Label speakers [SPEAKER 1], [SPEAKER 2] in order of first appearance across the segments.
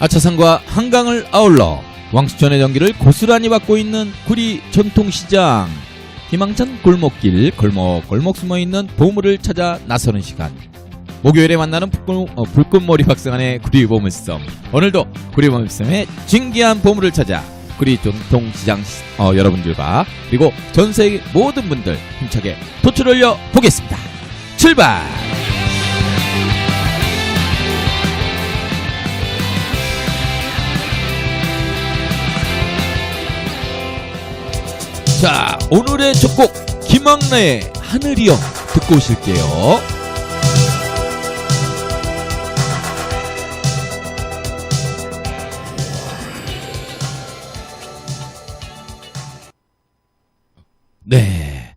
[SPEAKER 1] 아차산과 한강을 아울러 왕수천의 전기를 고스란히 받고 있는 구리 전통시장. 희망찬 골목길 골목골목 숨어있는 보물을 찾아 나서는 시간. 목요일에 만나는 불꽃, 어, 불꽃머리 박사관의 구리 보물섬. 오늘도 구리 보물섬의 진기한 보물을 찾아 구리 전통시장 시- 어, 여러분들과 그리고 전세계 모든 분들 힘차게 도출 올려 보겠습니다. 출발 자 오늘의 첫 곡 김학래의 하늘이여 듣고 오실게요 네.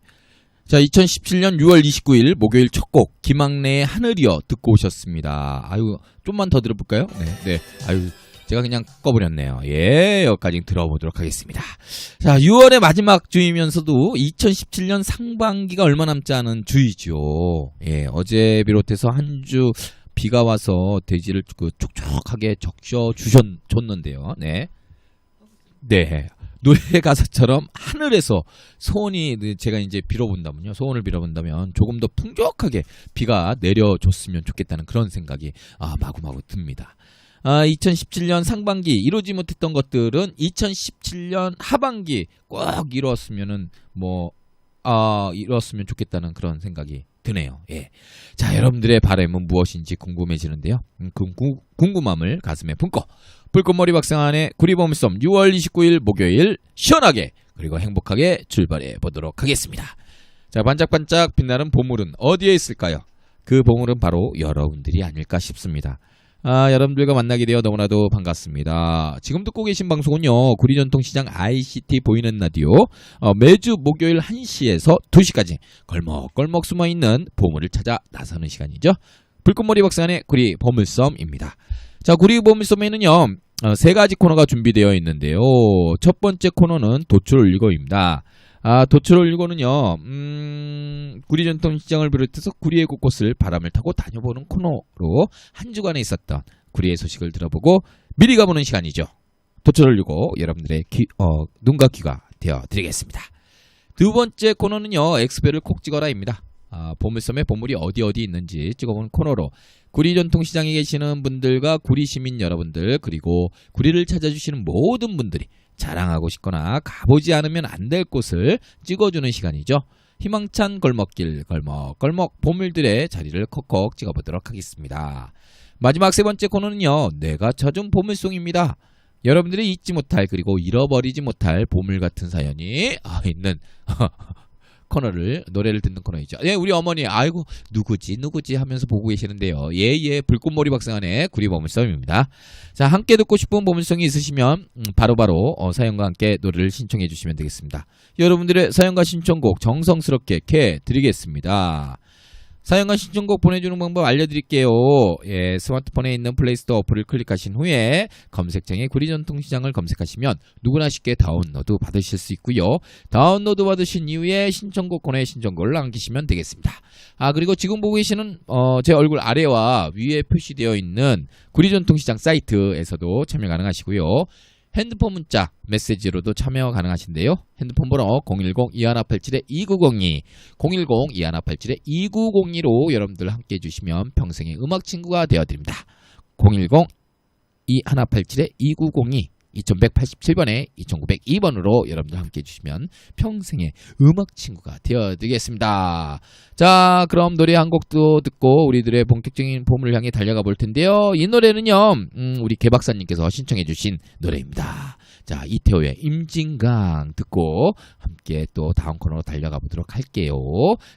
[SPEAKER 1] 자, 2017년 6월 29일 목요일 첫 곡 김학래의 하늘이여 듣고 오셨습니다. 아유, 좀만 더 들어볼까요? 네, 네. 아유, 제가 그냥 꺼버렸네요. 예, 여기까지 들어보도록 하겠습니다. 자, 6월의 마지막 주이면서도 2017년 상반기가 얼마 남지 않은 주이죠. 예, 어제 비롯해서 한 주 비가 와서 대지를 그 촉촉하게 적셔 주셨는데요. 네. 네. 노래 가사처럼 하늘에서 소원이 제가 이제 빌어본다면요. 소원을 빌어본다면 조금 더 풍족하게 비가 내려줬으면 좋겠다는 그런 생각이 아, 마구마구 듭니다. 아, 2017년 상반기 이루지 못했던 것들은 2017년 하반기 꼭 이루었으면은 뭐 아, 이루었으면 좋겠다는 그런 생각이 드네요. 예. 자, 여러분들의 바람은 무엇인지 궁금해지는데요. 음, 그 궁- 궁금함을 가슴에 품고 불꽃머리 박상한의 구리범섬 6월 29일 목요일 시원하게 그리고 행복하게 출발해 보도록 하겠습니다. 자, 반짝반짝 빛나는 보물은 어디에 있을까요? 그 보물은 바로 여러분들이 아닐까 싶습니다. 아, 여러분들과 만나게 되어 너무나도 반갑습니다. 지금 듣고 계신 방송은요, 구리전통시장 ICT 보이는 라디오, 어, 매주 목요일 1시에서 2시까지 걸먹걸먹 숨어 있는 보물을 찾아 나서는 시간이죠. 불꽃머리 박사의 구리 보물섬입니다. 자, 구리 보물섬에는요, 어, 세 가지 코너가 준비되어 있는데요. 첫 번째 코너는 도출 올리고입니다. 아, 도출 올리고는요, 음, 구리 전통 시장을 비롯해서 구리의 곳곳을 바람을 타고 다녀보는 코너로 한 주간에 있었던 구리의 소식을 들어보고 미리 가보는 시간이죠. 도출 올리고 여러분들의 귀, 어, 눈과 귀가 되어 드리겠습니다. 두 번째 코너는요, 엑스페를 콕 찍어라입니다. 아, 보물섬에 보물이 어디 어디 있는지 찍어보는 코너로 구리 전통시장에 계시는 분들과 구리 시민 여러분들 그리고 구리를 찾아주시는 모든 분들이 자랑하고 싶거나 가보지 않으면 안 될 곳을 찍어주는 시간이죠. 희망찬 골목길 걸먹 걸먹 보물들의 자리를 콕콕 찍어보도록 하겠습니다. 마지막 세 번째 코너는요. 내가 찾은 보물송입니다. 여러분들이 잊지 못할 그리고 잃어버리지 못할 보물 같은 사연이 아, 있는 코너를 노래를 듣는 코너이죠. 예, 우리 어머니 아이고 누구지 누구지 하면서 보고 계시는데요. 예예 불꽃머리 박사관의 구리 보물섬입니다. 자 함께 듣고 싶은 보물성이 있으시면 음, 바로바로 어, 사연과 함께 노래를 신청해 주시면 되겠습니다. 여러분들의 사연과 신청곡 정성스럽게 캐 드리겠습니다. 사연과 신청곡 보내주는 방법 알려드릴게요. 예, 스마트폰에 있는 플레이스토어 어플을 클릭하신 후에 검색창에 구리전통시장을 검색하시면 누구나 쉽게 다운로드 받으실 수 있고요. 다운로드 받으신 이후에 신청곡 코너에 신청곡을 남기시면 되겠습니다. 아 그리고 지금 보고 계시는 어, 제 얼굴 아래와 위에 표시되어 있는 구리전통시장 사이트에서도 참여 가능하시고요. 핸드폰 문자 메시지로도 참여 가능하신데요. 핸드폰 번호 010-2187-2902 010-2187-2902로 여러분들 함께 해주시면 평생의 음악 친구가 되어드립니다. 010-2187-2902 2187번에 2902번으로 여러분들 함께 해주시면 평생의 음악 친구가 되어드리겠습니다. 자, 그럼 노래 한 곡도 듣고 우리들의 본격적인 봄을 향해 달려가 볼 텐데요. 이 노래는요, 음, 우리 개박사님께서 신청해주신 노래입니다. 자, 이태호의 임진강 듣고 함께 또 다음 코너로 달려가 보도록 할게요.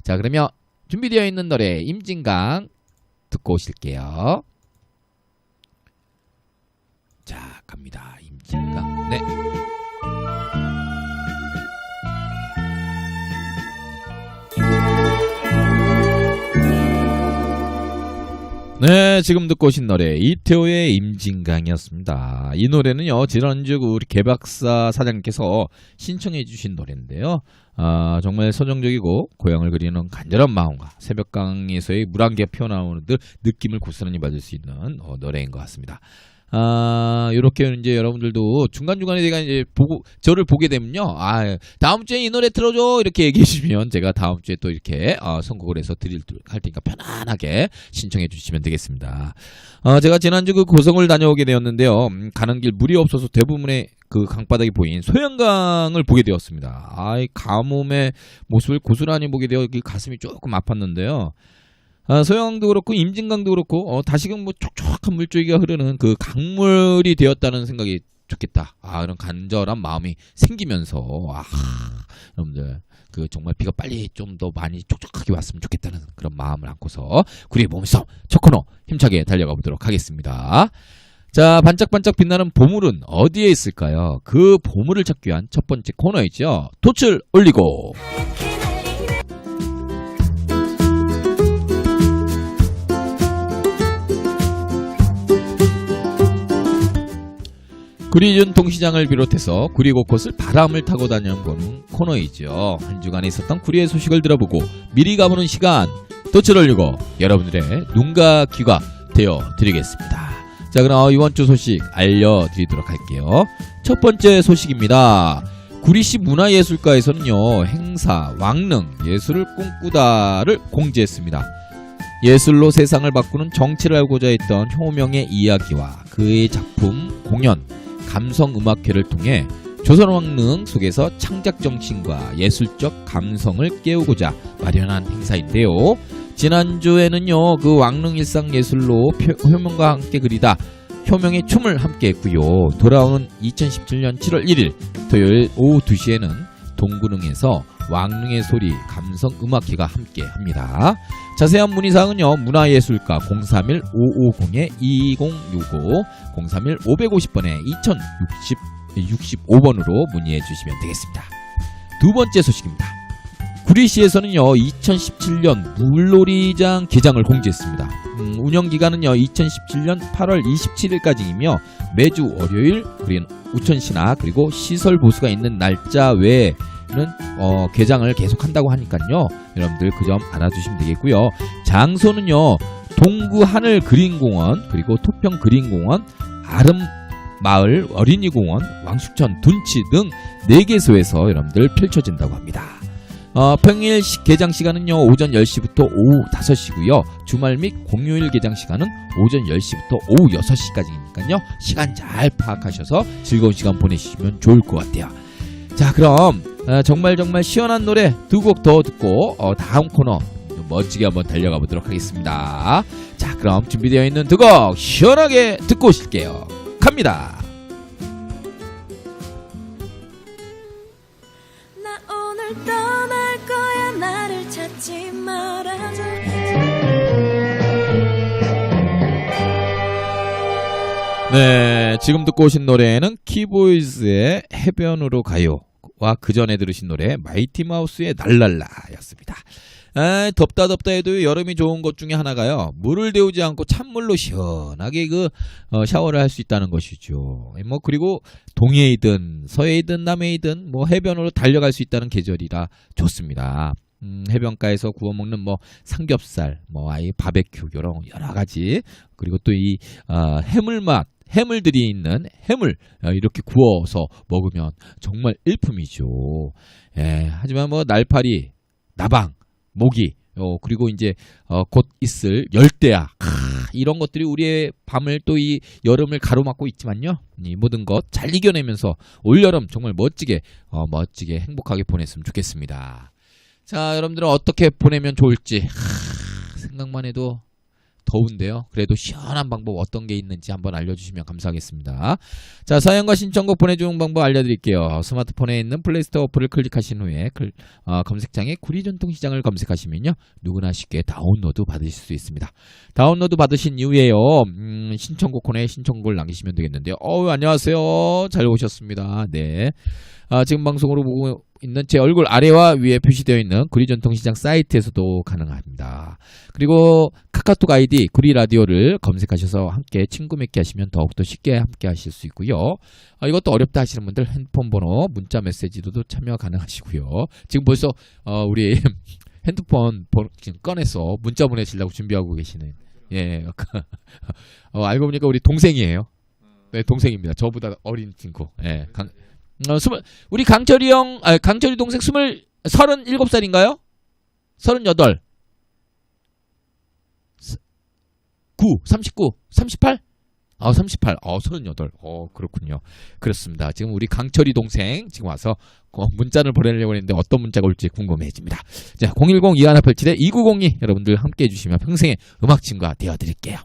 [SPEAKER 1] 자, 그러면 준비되어 있는 노래 임진강 듣고 오실게요. 자, 갑니다. 임진강. 네. 네, 지금 듣고 오신 노래 이태호의 임진강이었습니다. 이 노래는요, 지난주 우리 개박사 사장님께서 신청해 주신 노래인데요. 아, 정말 서정적이고 고향을 그리는 간절한 마음과 새벽강에서의 물안개 피어나오는 듯 느낌을 고스란히 받을 수 있는 어, 노래인 것 같습니다. 아, 요렇게 이제 여러분들도 중간중간에 제가 이제 보고, 저를 보게 되면요. 아, 다음 주에 이 노래 틀어줘! 이렇게 얘기해 주시면 제가 다음 주에 또 이렇게, 어, 선곡을 해서 드릴, 할 테니까 편안하게 신청해 주시면 되겠습니다. 어, 제가 지난주 그 고성을 다녀오게 되었는데요. 음, 가는 길 물이 없어서 대부분의 그 강바닥이 보인 소양강을 보게 되었습니다. 아이, 가뭄의 모습을 고스란히 보게 되어 그 가슴이 조금 아팠는데요. 아, 소양강도 그렇고 임진강도 그렇고 어, 다시금 뭐 촉촉한 물줄기가 흐르는 그 강물이 되었다는 생각이 좋겠다. 아, 그런 간절한 마음이 생기면서 아, 여러분들 그 정말 비가 빨리 좀 더 많이 촉촉하게 왔으면 좋겠다는 그런 마음을 안고서 구리의 첫 코너 힘차게 달려가 보도록 하겠습니다. 자, 반짝반짝 빛나는 보물은 어디에 있을까요? 그 보물을 찾기 위한 첫 번째 코너이죠. 돛을 올리고. 구리 전통시장을 비롯해서 구리 곳곳을 바람을 타고 다녀보는 코너이죠. 한 주간에 있었던 구리의 소식을 들어보고 미리 가보는 시간 돛을 올리고 여러분들의 눈과 귀가 되어 드리겠습니다. 자 그럼 이번 주 소식 알려드리도록 할게요. 첫 번째 소식입니다. 구리시 문화예술가에서는요 행사, 왕릉, 예술을 꿈꾸다를 공지했습니다. 예술로 세상을 바꾸는 정치를 알고자 했던 효명의 이야기와 그의 작품, 공연, 감성음악회를 통해 조선왕릉 속에서 창작 정신과 예술적 감성을 깨우고자 마련한 행사인데요. 지난주에는요, 그 왕릉 일상 예술로 표- 효명과 함께 그리다 효명의 춤을 함께 했고요. 돌아오는 2017년 7월 1일 토요일 오후 2시에는 동구릉에서 왕릉의 소리 감성 음악회가 함께 합니다. 자세한 문의사항은요, 문화예술가 031-550-2065, 031-550번에 2065번으로 문의해 주시면 되겠습니다. 두 번째 소식입니다. 구리시에서는요, 2017년 물놀이장 개장을 공지했습니다. 음, 운영 기간은요, 2017년 8월 27일까지이며 매주 월요일, 그리고 우천시나 그리고 시설 보수가 있는 날짜 외에는 어, 개장을 계속 한다고 하니까요, 여러분들 그 점 알아주시면 되겠고요. 장소는요, 동구 하늘 그린공원, 그리고 토평 그린공원, 아름 마을 어린이공원, 왕숙천 둔치 등 4개소에서 여러분들 펼쳐진다고 합니다. 어, 평일 시- 개장 시간은요 오전 10시부터 오후 5시고요 주말 및 공휴일 개장 시간은 오전 10시부터 오후 6시까지니까요 시간 잘 파악하셔서 즐거운 시간 보내시면 좋을 것 같아요 자 그럼 어, 정말 정말 시원한 노래 두 곡 더 듣고 어, 다음 코너 멋지게 한번 달려가 보도록 하겠습니다. 자 그럼 준비되어 있는 두 곡 시원하게 듣고 오실게요. 갑니다.
[SPEAKER 2] 나 오늘 떠날 거야. 나를 찾지 말아줘.
[SPEAKER 1] 네, 지금 듣고 오신 노래는 키보이즈의 해변으로 가요 와 그 전에 들으신 노래 마이티 마우스의 날랄라였습니다. 아, 덥다 덥다 해도 여름이 좋은 것 중에 하나가요. 물을 데우지 않고 찬물로 시원하게 그 어, 샤워를 할 수 있다는 것이죠. 뭐 그리고 동해이든 서해이든 남해이든 뭐 해변으로 달려갈 수 있다는 계절이라 좋습니다. 음, 해변가에서 구워 먹는 뭐 삼겹살, 뭐 아이 바베큐 이런 여러 가지 그리고 또이 어, 해물맛 해물들이 있는 해물 어, 이렇게 구워서 먹으면 정말 일품이죠. 예, 하지만 뭐 날파리, 나방, 모기 어, 그리고 이제 어, 곧 있을 열대야 크, 이런 것들이 우리의 밤을 또 이 여름을 가로막고 있지만요. 이 모든 것 잘 이겨내면서 올 여름 정말 멋지게 어, 멋지게 행복하게 보냈으면 좋겠습니다. 자, 여러분들은 어떻게 보내면 좋을지 하, 생각만 해도 더운데요. 그래도 시원한 방법 어떤 게 있는지 한번 알려주시면 감사하겠습니다. 자, 사연과 신청곡 보내주는 방법 알려드릴게요. 스마트폰에 있는 플레이스토어 어플을 클릭하신 후에 클- 어, 검색창에 구리전통시장을 검색하시면요. 누구나 쉽게 다운로드 받으실 수 있습니다. 다운로드 받으신 이후에요. 음, 신청곡 코너에 신청곡을 남기시면 되겠는데요. 어우, 안녕하세요. 잘 오셨습니다. 네. 아, 지금 방송으로 보고 있는 제 얼굴 아래와 위에 표시되어 있는 구리 전통시장 사이트에서도 가능합니다. 그리고 카카오톡 아이디 구리 라디오를 검색하셔서 함께 친구 맺기 하시면 더욱더 쉽게 함께 하실 수 있고요. 아, 이것도 어렵다 하시는 분들 핸드폰 번호, 문자 메시지로도 참여 가능하시고요. 지금 벌써 어, 우리 핸드폰 번호 지금 꺼내서 문자 보내시려고 준비하고 계시는 예. 어, 알고 보니까 우리 동생이에요. 네, 동생입니다. 저보다 어린 친구. 예, 강, 어, 스물, 우리 강철이 형, 아, 강철이 동생 스물, 서른 일곱 살인가요? 서른 여덟. 스- 구, 삼십구, 삼십팔? 아, 38. 어, 38. 어, 그렇군요. 그렇습니다. 지금 우리 강철이 동생 지금 와서 어, 문자를 보내려고 했는데 어떤 문자가 올지 궁금해집니다. 자, 010-2187-2902 여러분들 함께 해주시면 평생의 음악 친구가 되어드릴게요.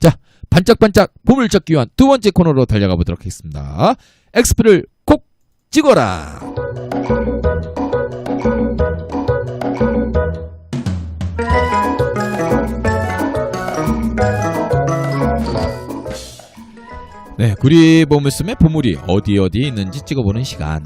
[SPEAKER 1] 자, 반짝반짝 봄을 찾기 위한 두 번째 코너로 달려가 보도록 하겠습니다. 엑스프를 콕 찍어라! 네, 구리 보물섬의 보물이 어디 어디 있는지 찍어보는 시간.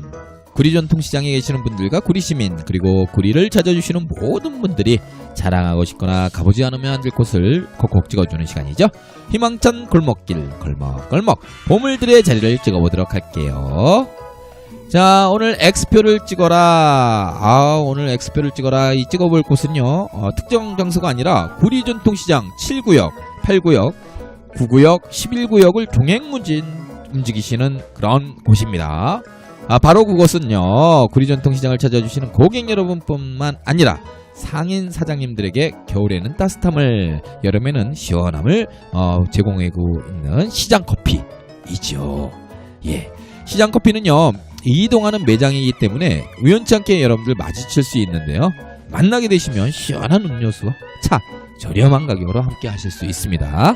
[SPEAKER 1] 구리 전통시장에 계시는 분들과 구리 시민 그리고 구리를 찾아주시는 모든 분들이 자랑하고 싶거나 가보지 않으면 안 될 곳을 콕콕 찍어주는 시간이죠. 희망찬 골목길 걸먹걸먹 보물들의 자리를 찍어보도록 할게요. 자 오늘 X표를 찍어라. 아 오늘 X표를 찍어라. 이 찍어볼 곳은요 어, 특정 장소가 아니라 구리 전통시장 7구역, 8구역, 9구역, 11구역을 종횡무진 움직이시는 그런 곳입니다. 아, 바로 그곳은요, 구리전통시장을 찾아주시는 고객 여러분뿐만 아니라 상인 사장님들에게 겨울에는 따뜻함을, 여름에는 시원함을 어, 제공하고 있는 시장 커피이죠. 예. 시장 커피는요, 이동하는 매장이기 때문에 우연치 않게 여러분들 마주칠 수 있는데요. 만나게 되시면 시원한 음료수와 차, 저렴한 가격으로 함께 하실 수 있습니다.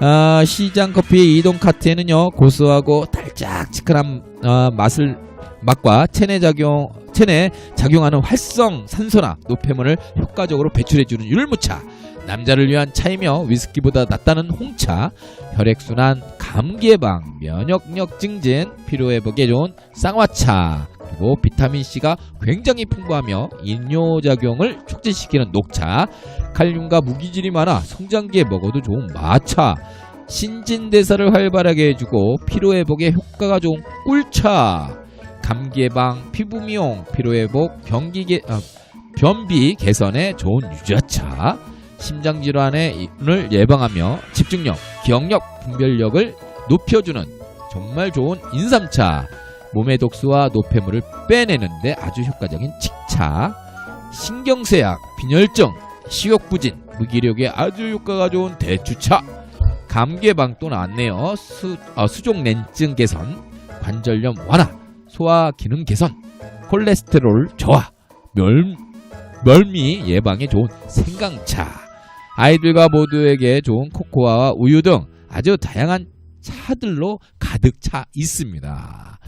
[SPEAKER 1] 아, 시장 커피의 이동 카트에는요 고소하고 달짝지근한 어, 맛을 맛과 체내 작용 체내 작용하는 활성 산소나 노폐물을 효과적으로 배출해주는 율무차 남자를 위한 차이며 위스키보다 낫다는 홍차 혈액순환 감기 예방 면역력 증진 피로 회복에 좋은 쌍화차 그리고 비타민 C가 굉장히 풍부하며 이뇨 작용을 촉진시키는 녹차 칼륨과 무기질이 많아 성장기에 먹어도 좋은 마차 신진대사를 활발하게 해주고 피로회복에 효과가 좋은 꿀차 감기 예방 피부 미용 피로회복 변기 개, 아, 변비 개선에 좋은 유자차 심장질환을 예방하며 집중력 기억력 분별력을 높여주는 정말 좋은 인삼차. 몸의 독소와 노폐물을 빼내는데 아주 효과적인 칡차. 신경쇠약 빈혈증 식욕부진, 무기력에 아주 효과가 좋은 대추차, 감기 예방 또 나왔네요. 수, 어, 수족 냉증 개선, 관절염 완화, 소화 기능 개선, 콜레스테롤 저하, 멸, 멀미 예방에 좋은 생강차, 아이들과 모두에게 좋은 코코아와 우유 등 아주 다양한 차들로 가득 차 있습니다.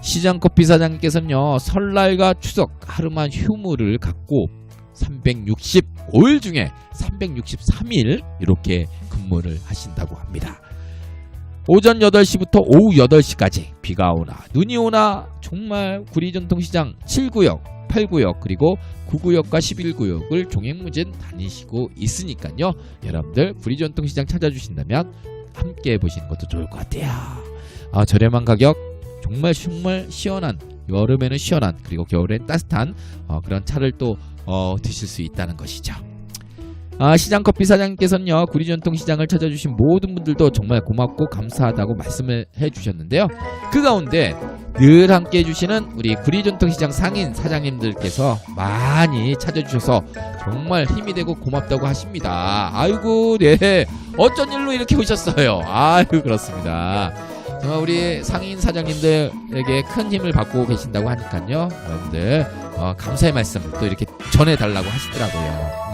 [SPEAKER 1] 시장 커피 사장님께서는요 설날과 추석 하루만 휴무를 갖고 365일 중에 363일 이렇게 근무를 하신다고 합니다. 오전 8시부터 오후 8시까지 비가 오나 눈이 오나 정말 구리전통시장 7구역, 8구역 그리고 9구역과 11구역을 종횡무진 다니시고 있으니까요. 여러분들 구리전통시장 찾아주신다면 함께 해보시는 것도 좋을 것 같아요. 아, 저렴한 가격 정말 정말 시원한 여름에는 시원한 그리고 겨울엔 따뜻한 어, 그런 차를 또 어, 드실 수 있다는 것이죠. 아, 시장 커피 사장님께서는요 구리 전통 시장을 찾아주신 모든 분들도 정말 고맙고 감사하다고 말씀을 해주셨는데요. 그 가운데 늘 함께 해주시는 우리 구리 전통 시장 상인 사장님들께서 많이 찾아주셔서 정말 힘이 되고 고맙다고 하십니다. 아이고, 네, 어쩐 일로 이렇게 오셨어요. 아유 그렇습니다. 정말 우리 상인 사장님들에게 큰 힘을 받고 계신다고 하니까요. 여러분들 어, 감사의 말씀 또 이렇게 전해달라고 하시더라고요.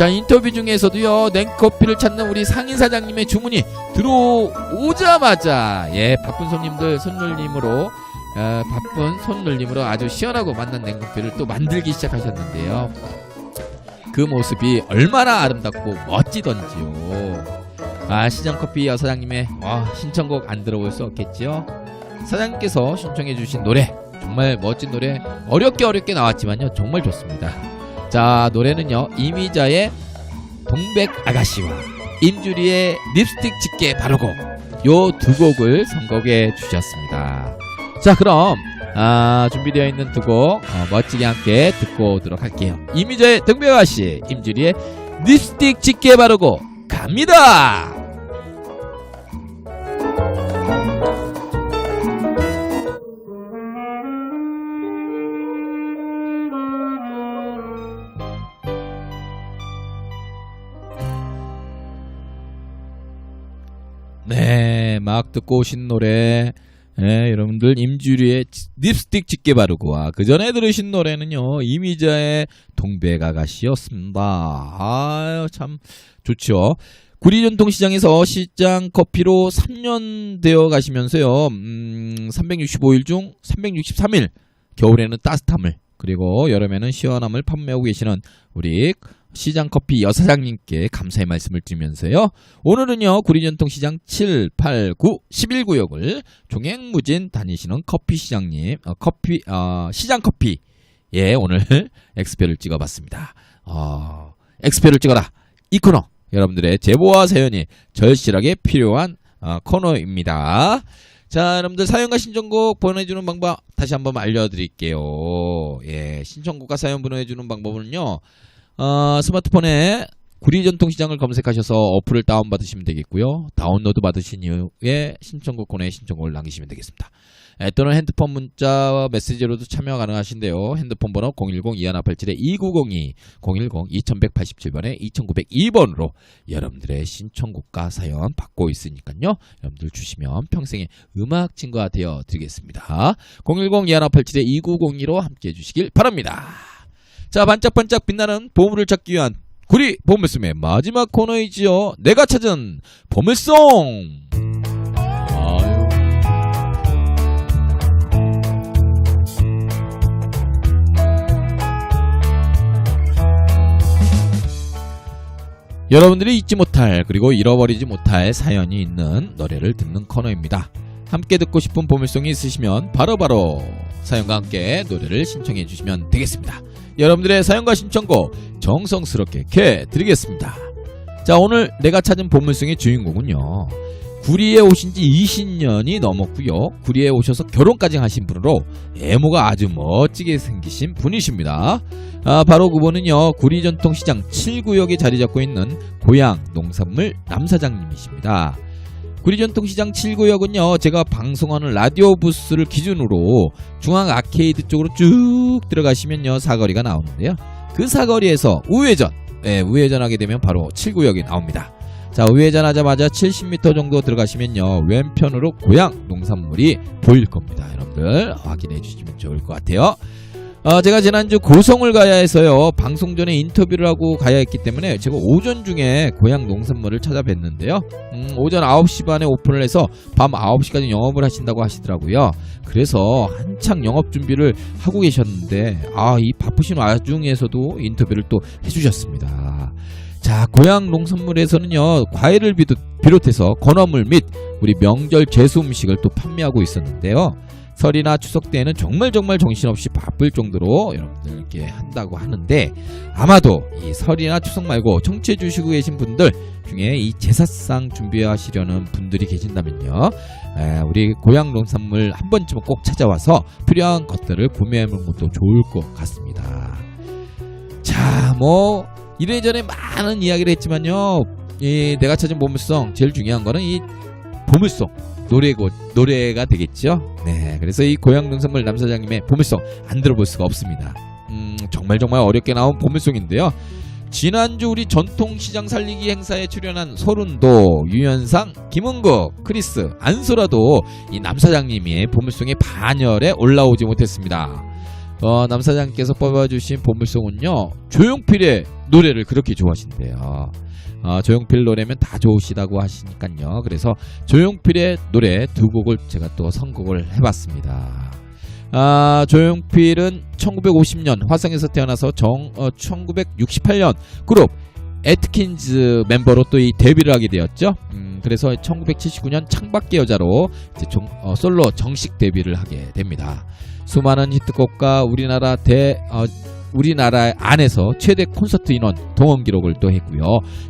[SPEAKER 1] 음. 자 인터뷰 중에서도요 냉커피를 찾는 우리 상인 사장님의 주문이 들어오자마자 예 바쁜 손님들 손놀림으로 어, 바쁜 손놀림으로 아주 시원하고 맛난 냉커피를 또 만들기 시작하셨는데요. 그 모습이 얼마나 아름답고 멋지던지요. 아 시장 커피 여사장님의 아, 신청곡 안 들어볼 수 없겠지요. 사장님께서 신청해주신 노래 정말 멋진 노래 어렵게 어렵게 나왔지만요 정말 좋습니다. 자 노래는요 이미자의 동백 아가씨와 임주리의 립스틱 짙게 바르고 요 두 곡을 선곡해 주셨습니다. 자 그럼 아, 준비되어 있는 두곡 어, 멋지게 함께 듣고 오도록 할게요. 이미자의 동백 아가씨, 임주리의 립스틱 짙게 바르고 갑니다. 네, 막 듣고 오신 노래. 네, 여러분들 임주리의 립스틱 짙게 바르고 와 그 전에 들으신 노래는요 이미자의 동백아가씨였습니다. 아유 참 좋죠. 구리 전통시장에서 시장 커피로 3년 되어 가시면서요, 음, 365일 중 363일 겨울에는 따뜻함을 그리고 여름에는 시원함을 판매하고 계시는 우리 시장 커피 여사장님께 감사의 말씀을 드리면서요. 오늘은요, 구리전통시장 7, 8, 9, 11구역을 종횡무진 다니시는 커피 시장님, 어, 커피, 어, 시장 커피, 예, 오늘 엑스표를 찍어봤습니다. 어, 엑스표를 찍어라! 이 코너! 여러분들의 제보와 사연이 절실하게 필요한 어, 코너입니다. 자, 여러분들 사연과 신청곡 보내주는 방법 다시 한번 알려드릴게요. 예, 신청곡과 사연 보내주는 방법은요, 어, 스마트폰에 구리 전통시장을 검색하셔서 어플을 다운받으시면 되겠고요. 다운로드 받으신 이후에 신청곡 코너에 신청곡을 남기시면 되겠습니다. 예, 또는 핸드폰 문자 메시지로도 참여 가능하신데요. 핸드폰 번호 010-2187-2902, 010-2187번에 2902번으로 여러분들의 신청곡과 사연 받고 있으니까요. 여러분들 주시면 평생의 음악 친구가 되어 드리겠습니다. 010-2187-2902로 함께 해 주시길 바랍니다. 자, 반짝반짝 빛나는 보물을 찾기 위한 구리 보물섬의 마지막 코너이지요. 내가 찾은 보물송! 여러분들이 잊지 못할 그리고 잃어버리지 못할 사연이 있는 노래를 듣는 코너입니다. 함께 듣고 싶은 보물송이 있으시면 바로바로 사연과 함께 노래를 신청해 주시면 되겠습니다. 여러분들의 사연과 신청곡 정성스럽게 캐 드리겠습니다. 자, 오늘 내가 찾은 보물송의 주인공은요. 구리에 오신 지 20년이 넘었고요. 구리에 오셔서 결혼까지 하신 분으로 외모가 아주 멋지게 생기신 분이십니다. 아, 바로 그분은요. 구리 전통시장 7구역에 자리 잡고 있는 고향 농산물 남사장님이십니다. 구리전통시장 7구역은요, 제가 방송하는 라디오 부스를 기준으로 중앙 아케이드 쪽으로 쭉 들어가시면요, 사거리가 나오는데요. 그 사거리에서 우회전, 예, 우회전하게 되면 바로 7구역이 나옵니다. 자, 우회전 하자마자 70m 정도 들어가시면요, 왼편으로 고향 농산물이 보일 겁니다. 여러분들 확인해 주시면 좋을 것 같아요. 어, 제가 지난주 고성을 가야 해서요, 방송 전에 인터뷰를 하고 가야 했기 때문에 제가 오전 중에 고향 농산물을 찾아뵀는데요. 음, 오전 9시 반에 오픈을 해서 밤 9시까지 영업을 하신다고 하시더라고요. 그래서 한창 영업 준비를 하고 계셨는데, 아, 이 바쁘신 와중에서도 인터뷰를 또 해주셨습니다. 자, 고향 농산물에서는요, 과일을 비롯, 비롯해서 건어물 및 우리 명절 제수 음식을 또 판매하고 있었는데요. 설이나 추석 때에는 정말 정말 정신없이 바쁠 정도로 여러분들 이렇게 한다고 하는데 아마도 이 설이나 추석 말고 청취해 주시고 계신 분들 중에 이 제사상 준비하시려는 분들이 계신다면요. 에, 우리 고향 농산물 한 번쯤은 꼭 찾아와서 필요한 것들을 구매하는 것도 좋을 것 같습니다. 자뭐 이래저래 많은 이야기를 했지만요. 이 내가 찾은 보물성 제일 중요한 거는 이 보물송 노래고 노래가 되겠죠. 네, 그래서 이 고향 농산물 남사장님의 보물송 안 들어볼 수가 없습니다. 음, 정말 정말 어렵게 나온 보물송인데요. 지난주 우리 전통시장 살리기 행사에 출연한 소른도, 유현상, 김은국, 크리스, 안소라도 이 남사장님의 보물송의 반열에 올라오지 못했습니다. 어, 남사장께서 뽑아주신 보물송은요, 조용필의 노래를 그렇게 좋아하신대요. 어, 조용필 노래면 다 좋으시다고 하시니까요. 그래서 조용필의 노래 두 곡을 제가 또 선곡을 해봤습니다. 아, 조용필은 1950년 화성에서 태어나서 정, 어, 1968년 그룹 에트킨즈 멤버로 또 이 데뷔를 하게 되었죠. 음, 그래서 1979년 창밖의 여자로 종- 어, 솔로 정식 데뷔를 하게 됩니다. 수많은 히트곡과 우리나라 대 어, 우리나라 안에서 최대 콘서트 인원 동원 기록을 또 했고요.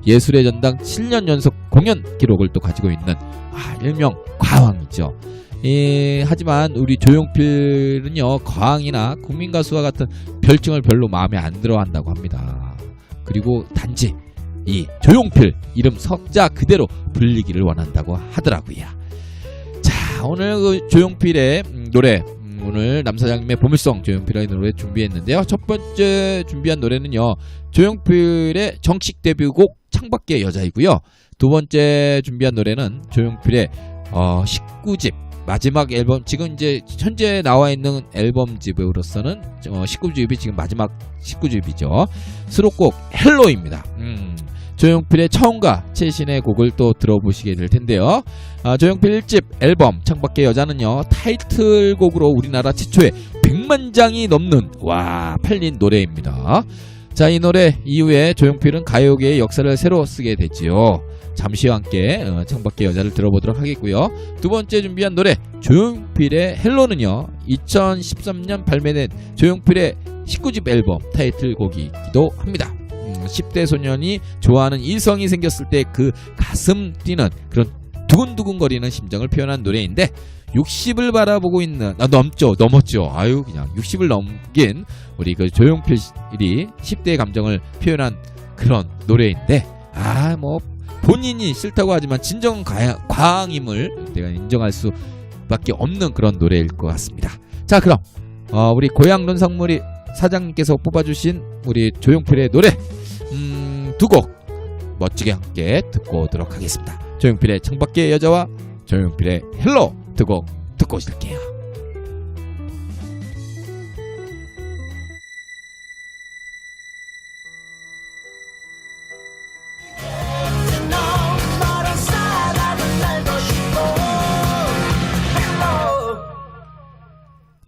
[SPEAKER 1] 예술의 전당 7년 연속 공연 기록을 또 가지고 있는 아, 일명 과왕이죠. 예, 하지만 우리 조용필은요 과왕이나 국민 가수와 같은 별칭을 별로 마음에 안 들어한다고 합니다. 그리고 단지 이 조용필 이름 석자 그대로 불리기를 원한다고 하더라고요. 자 오늘 그 조용필의 음, 노래 음, 오늘 남사장님의 보물성 조용필의 노래 준비했는데요. 첫 번째 준비한 노래는요 조용필의 정식 데뷔곡 창밖의 여자이고요. 두 번째 준비한 노래는 조용필의 어, 19집 마지막 앨범 지금 이제 현재 나와 있는 앨범집으로서는 어, 19집이 지금 마지막 19집이죠. 수록곡 헬로입니다. 음, 조용필의 처음과 최신의 곡을 또 들어보시게 될 텐데요. 아, 조용필 1집 앨범 창밖의 여자는요 타이틀곡으로 우리나라 최초의 100만 장이 넘는 와 팔린 노래입니다. 자 이 노래 이후에 조용필은 가요계의 역사를 새로 쓰게 됐지요. 잠시와 함께 어, 창밖의 여자를 들어보도록 하겠고요. 두 번째 준비한 노래 조용필의 헬로는요 2013년 발매된 조용필의 19집 앨범 타이틀곡이기도 합니다. 음, 10대 소년이 좋아하는 이성이 생겼을 때 그 가슴 뛰는 그런 두근두근거리는 심정을 표현한 노래인데 60을 바라보고 있는 아 넘죠 넘었죠. 아유 그냥 60을 넘긴 우리 그 조용필이 10대의 감정을 표현한 그런 노래인데 아 뭐 본인이 싫다고 하지만 진정 가, 과항임을 내가 인정할 수밖에 없는 그런 노래일 것 같습니다. 자 그럼 어, 우리 고향 논상물이 사장님께서 뽑아주신 우리 조용필의 노래 음, 두 곡 멋지게 함께 듣고 오도록 하겠습니다 조용필의 창밖의 여자와 조용필의 헬로 듣고 듣고 오실게요.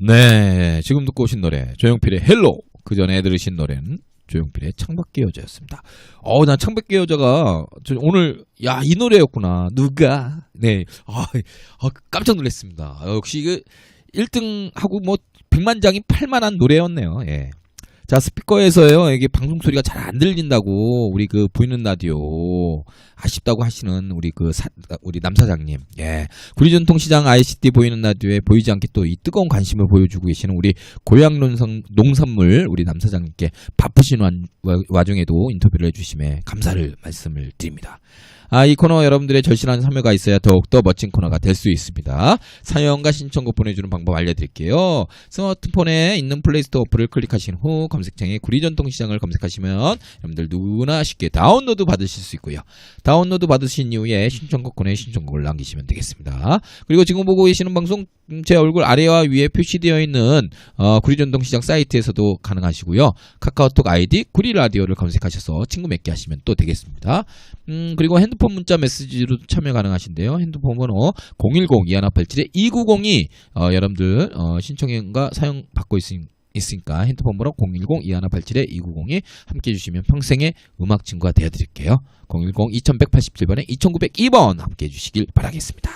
[SPEAKER 1] 네, 지금 듣고 오신 노래 조용필의 헬로 그 전에 들으신 노래는 조용필의 창밖의 여자였습니다. 어, 난 창밖의 여자가 저 오늘 야 이 노래였구나. 누가? 네, 아, 아, 깜짝 놀랐습니다. 아, 역시 그 1등 하고 뭐 100만 장이 팔만한 노래였네요. 예. 자 스피커에서요 이게 방송 소리가 잘 안 들린다고 우리 그 보이는 라디오 아쉽다고 하시는 우리 그 사, 우리 남 사장님 예 구리전통시장 ICT 보이는 라디오에 보이지 않게 또 이 뜨거운 관심을 보여주고 계시는 우리 고향 농산, 농산물 우리 남 사장님께 바쁘신 와, 와 중에도 인터뷰를 해주심에 감사를 말씀을 드립니다. 아, 이 코너 여러분들의 절실한 참여가 있어야 더욱더 멋진 코너가 될 수 있습니다. 사연과 신청곡 보내주는 방법 알려드릴게요. 스마트폰에 있는 플레이스토어 어플을 클릭하신 후 검색창에 구리전통시장을 검색하시면 여러분들 누구나 쉽게 다운로드 받으실 수 있고요. 다운로드 받으신 이후에 신청곡 권에 신청곡을 남기시면 되겠습니다. 그리고 지금 보고 계시는 방송 음, 제 얼굴 아래와 위에 표시되어 있는 어, 구리전통시장 사이트에서도 가능하시고요. 카카오톡 아이디 구리라디오를 검색하셔서 친구 맺게 하시면 또 되겠습니다. 음, 그리고 핸드폰 문자 메시지로 참여 가능하신데요. 핸드폰 번호 010-2187-2902 어, 여러분들 어, 신청과 사용 받고 있으니 있으니까 핸드폰 번호 010-2187-2902 함께 해주시면 평생의 음악 친구가 되어드릴게요. 010-2187번에 2902번 함께 해주시길 바라겠습니다.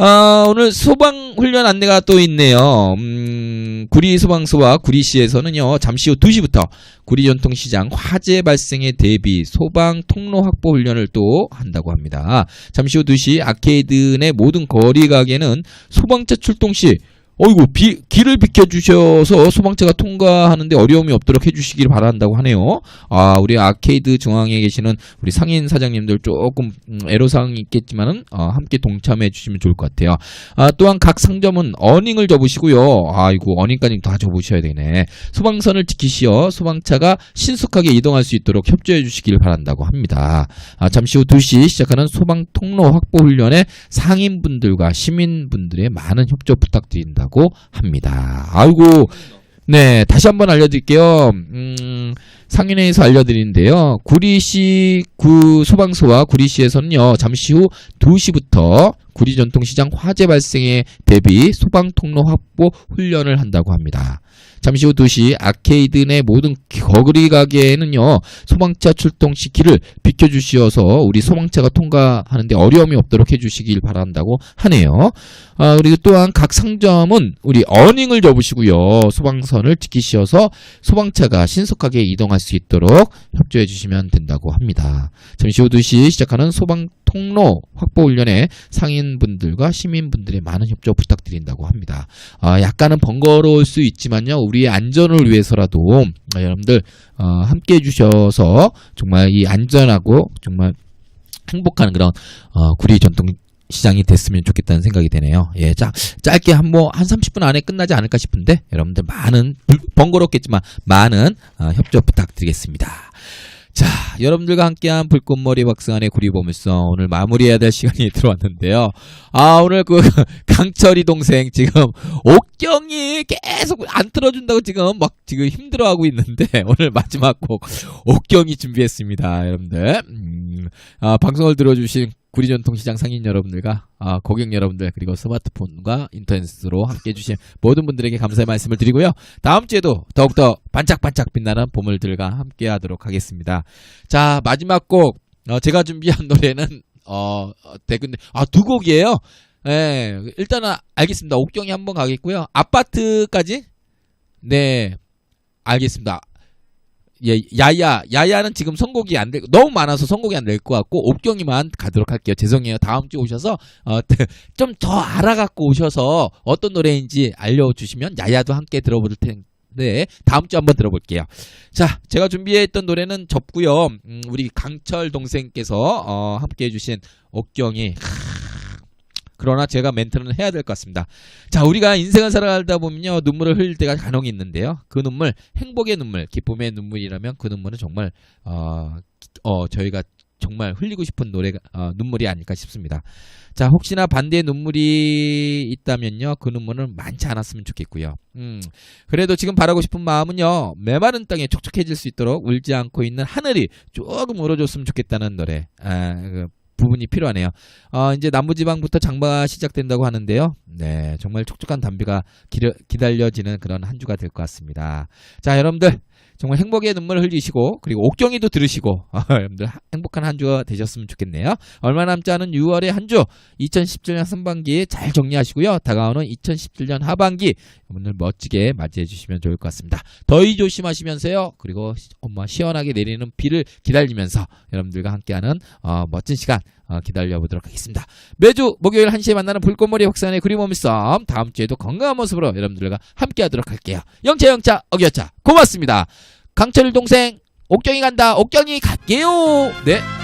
[SPEAKER 1] 아, 오늘 소방 훈련 안내가 또 있네요. 음, 구리 소방서와 구리시에서는요, 잠시 후 2시부터 구리 전통시장 화재 발생에 대비 소방 통로 확보 훈련을 또 한다고 합니다. 잠시 후 2시 아케이드 내 모든 거리 가게는 소방차 출동 시 어이구 비, 길을 비켜주셔서 소방차가 통과하는데 어려움이 없도록 해주시길 바란다고 하네요. 아 우리 아케이드 중앙에 계시는 우리 상인 사장님들 조금 음, 애로사항이 있겠지만은 어, 함께 동참해 주시면 좋을 것 같아요. 아 또한 각 상점은 어닝을 접으시고요. 아이고 어닝까지 다 접으셔야 되네. 소방선을 지키시어 소방차가 신속하게 이동할 수 있도록 협조해 주시길 바란다고 합니다. 아, 잠시 후 2시 시작하는 소방 통로 확보 훈련에 상인분들과 시민분들의 많은 협조 부탁드린다고 합니다. 아이고, 네, 다시 한번 알려드릴게요. 음, 상인회에서 알려드리는데요. 구리시 구 소방서와 구리시에서는요, 잠시 후 2시부터 구리 전통시장 화재 발생에 대비 소방 통로 확보 훈련을 한다고 합니다. 잠시 후 2시 아케이드 내 모든 거리 가게에는요 소방차 출동 시 길을 비켜주시어서 우리 소방차가 통과하는데 어려움이 없도록 해주시길 바란다고 하네요. 아, 그리고 또한 각 상점은 우리 어닝을 접으시고요 소방선을 지키시어서 소방차가 신속하게 이동할 수 있도록 협조해 주시면 된다고 합니다. 잠시 후 2시 시작하는 소방 통로 확보 훈련에 상인 분들과 시민분들의 많은 협조 부탁드린다고 합니다. 아, 약간은 번거로울 수 있지만요. 우리의 안전을 위해서라도 아, 여러분들 어, 함께 해주셔서 정말 이 안전하고 정말 행복한 그런 어, 구리 전통 시장이 됐으면 좋겠다는 생각이 되네요. 예, 자, 짧게 한 뭐 한 30분 안에 끝나지 않을까 싶은데 여러분들 많은 불- 번거롭겠지만 많은 어, 협조 부탁드리겠습니다. 자, 여러분들과 함께한 불꽃머리 박승환의 구리보물성 오늘 마무리해야 될 시간이 들어왔는데요. 아, 오늘 그 강철이 동생 지금 옥경이 계속 안 틀어준다고 지금 막 지금 힘들어하고 있는데 오늘 마지막 곡 옥경이 준비했습니다. 여러분들. 음, 아, 방송을 들어주신 구리 전통시장 상인 여러분들과 아, 고객 여러분들 그리고 스마트폰과 인터넷으로 함께 해주신 모든 분들에게 감사의 말씀을 드리고요. 다음 주에도 더욱더 반짝반짝 빛나는 보물들과 함께 하도록 하겠습니다. 자, 마지막 곡, 어, 제가 준비한 노래는, 어, 어, 대근, 아, 두 곡이에요. 예, 일단은 알겠습니다. 옥경이 한번 가겠고요. 아파트까지? 네, 알겠습니다. 예, 야야, 야야는 지금 선곡이 안 될, 너무 많아서 선곡이 안 될 것 같고, 옥경이만 가도록 할게요. 죄송해요. 다음 주 오셔서, 어, 좀 더 알아갖고 오셔서 어떤 노래인지 알려주시면 야야도 함께 들어볼 텐데, 다음 주 한번 들어볼게요. 자, 제가 준비했던 노래는 접고요. 음, 우리 강철 동생께서 어, 함께 해주신 옥경이 그러나 제가 멘트는 해야 될 것 같습니다. 자, 우리가 인생을 살아가다 보면요, 눈물을 흘릴 때가 간혹 있는데요. 그 눈물, 행복의 눈물, 기쁨의 눈물이라면 그 눈물은 정말, 어, 어, 저희가 정말 흘리고 싶은 노래가, 어, 눈물이 아닐까 싶습니다. 자, 혹시나 반대의 눈물이 있다면요, 그 눈물은 많지 않았으면 좋겠고요. 음, 그래도 지금 바라고 싶은 마음은요, 메마른 땅에 촉촉해질 수 있도록 울지 않고 있는 하늘이 조금 울어줬으면 좋겠다는 노래, 아, 그 부분이 필요하네요. 어, 이제 남부지방부터 장마가 시작된다고 하는데요. 네, 정말 촉촉한 담비가 기려, 기다려지는 그런 한 주가 될 것 같습니다. 자, 여러분들 정말 행복의 눈물을 흘리시고 그리고 옥경이도 들으시고 어, 여러분들 하- 행복한 한 주가 되셨으면 좋겠네요. 얼마 남지 않은 6월의 한 주 2017년 상반기 잘 정리하시고요. 다가오는 2017년 하반기 여러분들 멋지게 맞이해 주시면 좋을 것 같습니다. 더위 조심하시면서요. 그리고 시- 엄마 시원하게 내리는 비를 기다리면서 여러분들과 함께하는 어, 멋진 시간 어, 기다려보도록 하겠습니다. 매주 목요일 1시에 만나는 불꽃머리 확산의 그림오미 썸 다음 주에도 건강한 모습으로 여러분들과 함께하도록 할게요. 영차 영차 어기였차 고맙습니다. 강철 동생 옥경이 간다 옥경이 갈게요. 네.